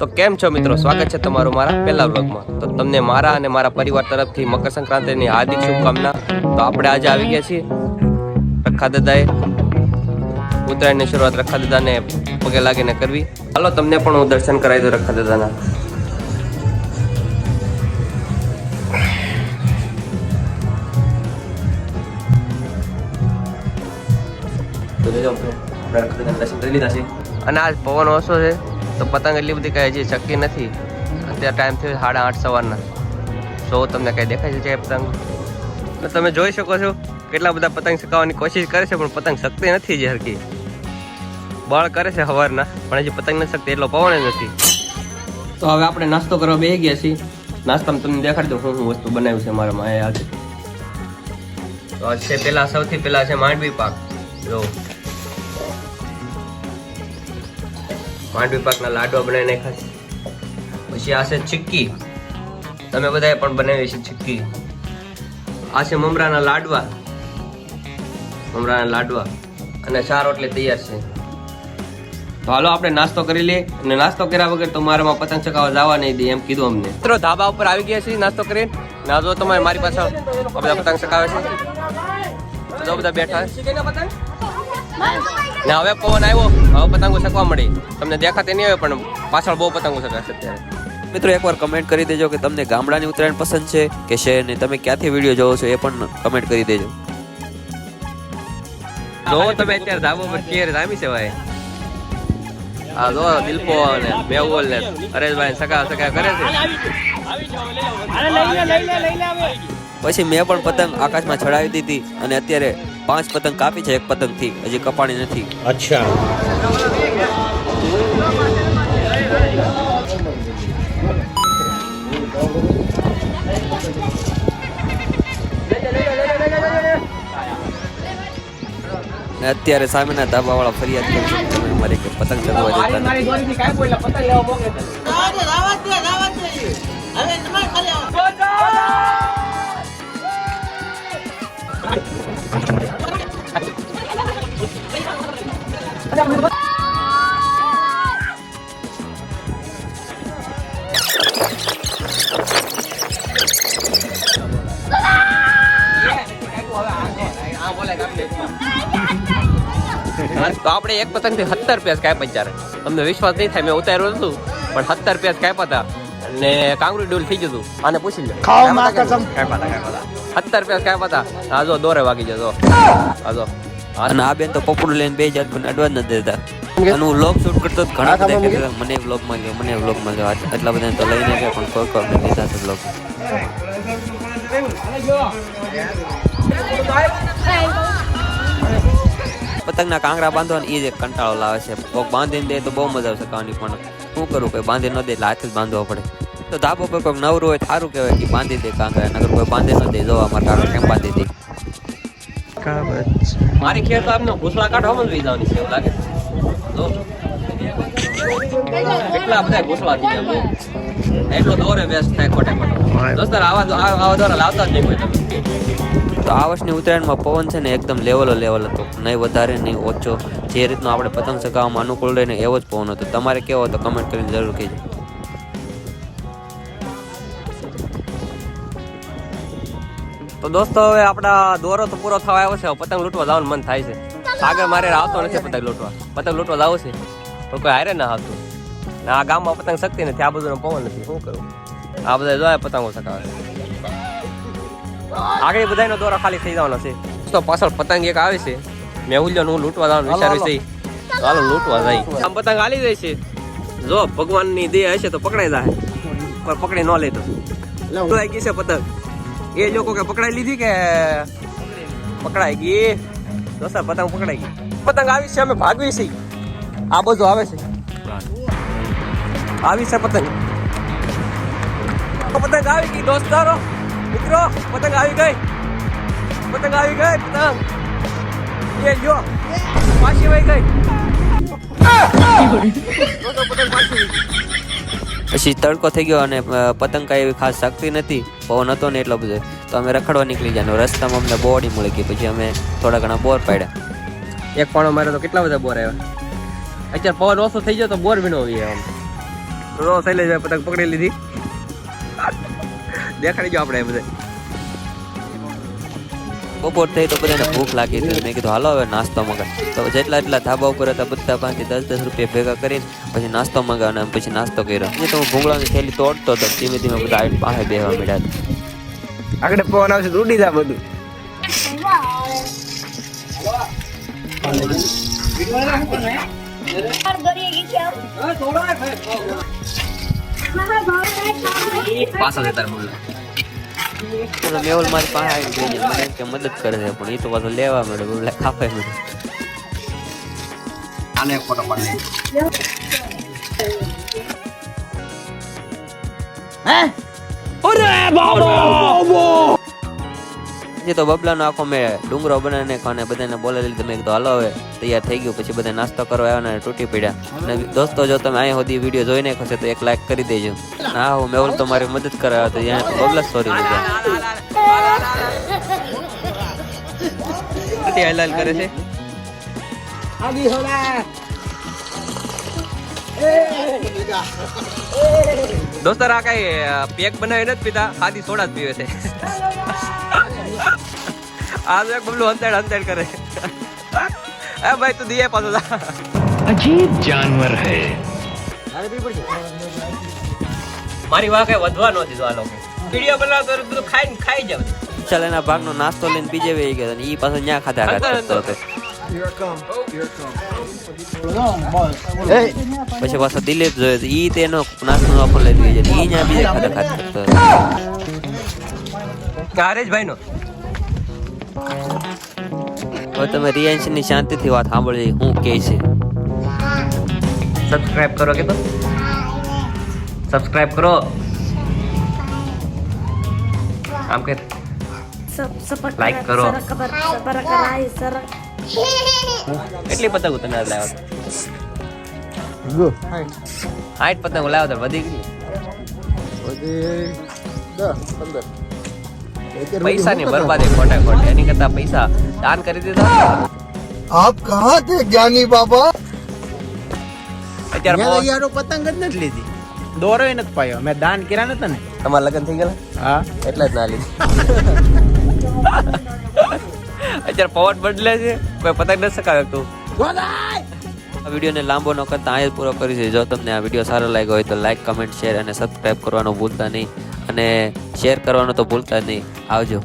તો કેમ છો મિત્રો? સ્વાગત છે તમારું મારા પહેલા વ્લોગમાં. તો તમને મારા અને મારા પરિવાર તરફથી મકર સંક્રાંતિની હાર્દિક શુભકામના. તો આપણે આજે આવી ગયા છીએ રખા દાદાએ ઉત્તરાયણની શરૂઆત રખા દાદાને પગે લાગીને કરવી. હાલો, તમને પણ હું દર્શન કરાવી દઉં રખા દાદાના અને આજ પવન ઓછો છે. તો પતંગ એટલી બધી કઈ હજી શક્ય નથી. અત્યારે ટાઈમ થયો સાડા આઠ સવારના. સો તમને કઈ દેખાય છે પતંગ? અને તમે જોઈ શકો છો કેટલા બધા પતંગ શકાવવાની કોશિશ કરે છે, પણ પતંગ શકતી નથી જે હરકી બળ કરે છે સવારના પણ હજી પતંગ નથી શકતી, એટલો પવન નથી. તો હવે આપણે નાસ્તો કરવા બેસી ગયા છીએ. નાસ્તામાં તમને દેખાડી દઉં હું હું વસ્તુ બનાવ્યું છે મારા માએ આજે તો છે પેલા સૌથી પેલા છે માંડવી પાક. જો. માંડવી પાકના લાડવા બનાવીને ખાશે પછી આ છે ચીક્કી. તમે બધાએ પણ બનાવી છે ચીક્કી. આ છે મમરાના લાડવા. મમરાના લાડવા. અને ચાર રોટલી તૈયાર છે. તો હાલો આપણે નાસ્તો કરી લઈએ. અને નાસ્તો કર્યા વગર તો મારામાં પતંગ ચકાવા જવા નહીં દે એમ કીધું અમને. મિત્રો, ધાબા ઉપર આવી ગયા છીએ નાસ્તો કરી ના જો તમારે મારી પાસે બધા પતંગ ચકાવે છે. બધા બેઠા છે. ને હવે પવન આવ્યો હવે પતંગો શકવા મળી તમને દેખાતી નહીં આવે પણ પાછળ બહુ પતંગો શકાશે અત્યારે મિત્રો એકવાર કમેન્ટ કરી દેજો કે તમને ગામડાની ઉત્તરાયણ પસંદ છે કે શહેરની તમે ક્યાંથી વીડિયો જોવો છો એ પણ કમેન્ટ કરી દેજો જો તમે અત્યારે ધાબો પર ચેર જામી છે ભાઈ હા જો દિલપો ને મેહુલ ને હરેશભાઈ સકા સકા કરે છે પછી મેં પણ પતંગ આકાશમાં ચડાવી દીધી અને અત્યારે પાંચ પતંગ કાપી છે એક પતંગથી હજી કપાણી નથી. અચ્છા. અત્યારે સામેના ધાબાવાળા ફરિયાદ કરી છે તમે મારી કે પતંગ ચગાવવા જતા તો આપણે એક પતંગથી સત્તર પેસ કાપ્યા ત્યારે તમને વિશ્વાસ નહીં થાય મેં ઉતાર્યું હતું પણ સત્તર પેસ કાપ્યા હતા. અને કાંગરૂ ડોલ થઈ જતું આને પૂછી લે સત્તર પેસ કાપ્યા હતા. જો દોરે વાગી જતો જો. અને આ બેન તો પપડું લઈને બે જાત મને અડવા જ નથી દેતા. અને હું વ્લોગ શૂટ કરતો ઘણા બધા કહેતા હતા, મને વ્લોગમાં ગયો મને વ્લોગમાં આટ- એટલા બધા તો લઈને ગયા પણ કોઈ કોઈ અમને લીધા છે વ્લોગ પતંગના કાંકરા ને એ જ એક કંટાળો લાવે છે. કોક બાંધીને દે તો બહુ મજા આવશે ખાવાની પણ. શું કરું? કોઈ બાંધી ન દે એટલે હાથે જ બાંધવો પડે. તો ધાબો પર કોઈક નવરું હોય સારું કહેવાય કે બાંધી દે કાંકરા નગર કોઈ બાંધી ન દે જોવા કાંકરા કેમ બાંધી દે? મારી ખેર તો આપને કાઢવા માં જ જવાની છે એવું લાગે જો. કેટલા બધા ઘૂસલા થઈ ગયા એટલો દોરે વેસ્ટ થાય ખોટે ખોટે. દોસ્તર આવા આવા આવા દોરા લાવતા જ નહીં કોઈ તમે. તો આ વર્ષની ઉત્તરાયણમાં પવન છે ને એકદમ લેવલો લેવલ હતો. નહીં વધારે નહીં ઓછો. જે રીતનો આપણે પતંગ ચગાવવામાં અનુકૂળ રહે ને એવો જ પવન હતો. તમારે કેવો હતો? કમેન્ટ કરીને જરૂર કહેજો. તો દોસ્તો હવે આપણા દોરો તો પૂરો થવા આવ્યો છે. પતંગ લૂંટવા જવાનું મન થાય છે. આગળ મારે આવતો નથી પતંગ લૂંટવા. પતંગ લૂંટવા જવું છે. પણ કોઈ હારે ના આવતું. ને આ ગામમાં પતંગ શક્તિ નથી આ બધું પવન નથી. શું કરું? આ બધા જોયા પતંગો સકાવે આગળ બધાનો દોરો ખાલી થઈ જવાનો છે. તો પાછળ પતંગ એક આવે છે. મેં મેહુલ્યો હું લૂંટવા જવાનું વિચાર્યું છે. ચાલો લૂંટવા જાય. આમ પતંગ હાલી જાય છે. જો ભગવાનની દેહ હશે તો પકડાઈ જાય. પણ પકડી ન લે તો. પકડાઈ ગઈ છે પતંગ? એ લોકો કે પકડાઈ લીધી કે પકડાઈ ગઈ? દોસ્તા, પતંગ પકડાઈ ગઈ. પતંગ આવી છે, અમે ભાગવી છે આ બધું આવે છે. આવી છે પતંગ. પતંગ આવી ગઈ, દોસ્તારો. મિત્રો, પતંગ આવી ગઈ. પતંગ આવી ગઈ, પતંગ. એ જો પાછી વહી ગઈ દોસ્તો, પતંગ પાછી વહી ગઈ. પછી તડકો થઈ ગયો અને પતંગ કાંઈ એવી ખાસ શક્તિ નથી પવન હતો ને એટલો બધો. તો અમે રખડવા નીકળી ગયા રસ્તામાં અમને બોડી મળી ગઈ પછી અમે થોડા ઘણા બોર પાડ્યા. એક પાણો મારે તો કેટલા બધા બોર આવ્યા? અત્યારે પવન ઓછો થઈ ગયો તો બોર વિનો આમ તો જાય પતંગ પકડી લીધી. દેખાડી ગયો આપણે બધે બપોર થઈ તો બધાને ભૂખ લાગી હતી. મેં કીધું હાલો હવે નાસ્તો મંગાવ. તો જેટલા એટલા ધાબા ઉપર હતા બધા પાંચથી દસ દસ રૂપિયા ભેગા કરીને પછી નાસ્તો મંગાવ્યો અને પછી નાસ્તો કર્યો. એ તો હું ભૂંગળાની થેલી તોડતો હતો ધીમે ધીમે બધા પાસે બેહવા મળ્યા આગળ પવન આવશે ઉડી જા બધું. પાછા જતા બોલે. અને મેવલ મારી પાસે આવી ગઈ છે. મને કે મદદ કરે છે પણ એ તો પાછો લેવા મળે બોલે ખાપાય મળે. આને ફોટો પાડી જે તો બબલાનો આખો મેં ડુંગરો બનાવીને ખાને બધાને બોલાવી લીધું. મેં કીધું હાલો હવે તૈયાર થઈ ગયું. પછી બધા નાસ્તો કરવા આવ્યા અને તૂટી પડ્યા. અને દોસ્તો જો તમે અહીંયા સુધી વીડિયો જોઈ નાખો છો તો એક લાઈક કરી દેજો. હા હું મેં તો મારી મદદ કરાવ્યો હતો. ત્યાં તો બબલા સોરી લીધા. હલાલ કરે છે? દોસ્તો આ કઈ પેક બનાવી નથી પીતા ખાલી સોડા જ પીવે છે. આ તો એક બબલું હંતાડ હંતાડ કરે. એ ભાઈ તું દિયા પાછો જા. અજીબ જાનવર હે. મારી વાકે વધવા નો દીધો આ લોકો વિડિયો બધું ખાઈ ખાઈ જાવ. ચાલ એના ભાગનો નાસ્તો લઈને બીજે વહી ગયો અને ઈ પાછો ન્યા ખાતા કરતો હતો. પછી પાછો દિલીપ જોયો ઈ તેનો નાસ્તો નો ઓફર લઈ ગયો ઈ ન્યા બીજે ખાતા ખાતા હતો. ભાઈ નો હવે તમે રિયાન્શની શાંતિથી વાત સાંભળજો હું કે છે. સબસ્ક્રાઇબ કરો કે તો? સબસ્ક્રાઇબ કરો. આમ કે Like કરો. કેટલી પતંગો તમે આજ લાવ્યા આઠ પતંગો લાવ્યા હતા વધી ગઈ. પૈસા પૈસાની બરબાદી ખોટે ખોટે એની કરતા પૈસા દાન કરી દીધા? આપ કહા થે જ્ઞાની બાબા? અત્યારે યારો પતંગ જ નથી લીધી. દોરો એ નથી પાયો. મેં દાન કર્યા નતા ને. તમારા લગ્ન થઈ ગયેલા? હા. એટલે જ ના લીધી. અત્યારે પવન બદલે છે. કોઈ પતંગ ન શકાવે તું આ વિડીયોને લાંબો ન કરતા અહીંયા પૂરો કરી છે જો તમને આ વીડિયો સારો લાગ્યો હોય તો લાઈક કમેન્ટ શેર અને સબસ્ક્રાઈબ કરવાનું ભૂલતા નહીં. અને શેર કરવાનું તો ભૂલતા નહીં. આવજો.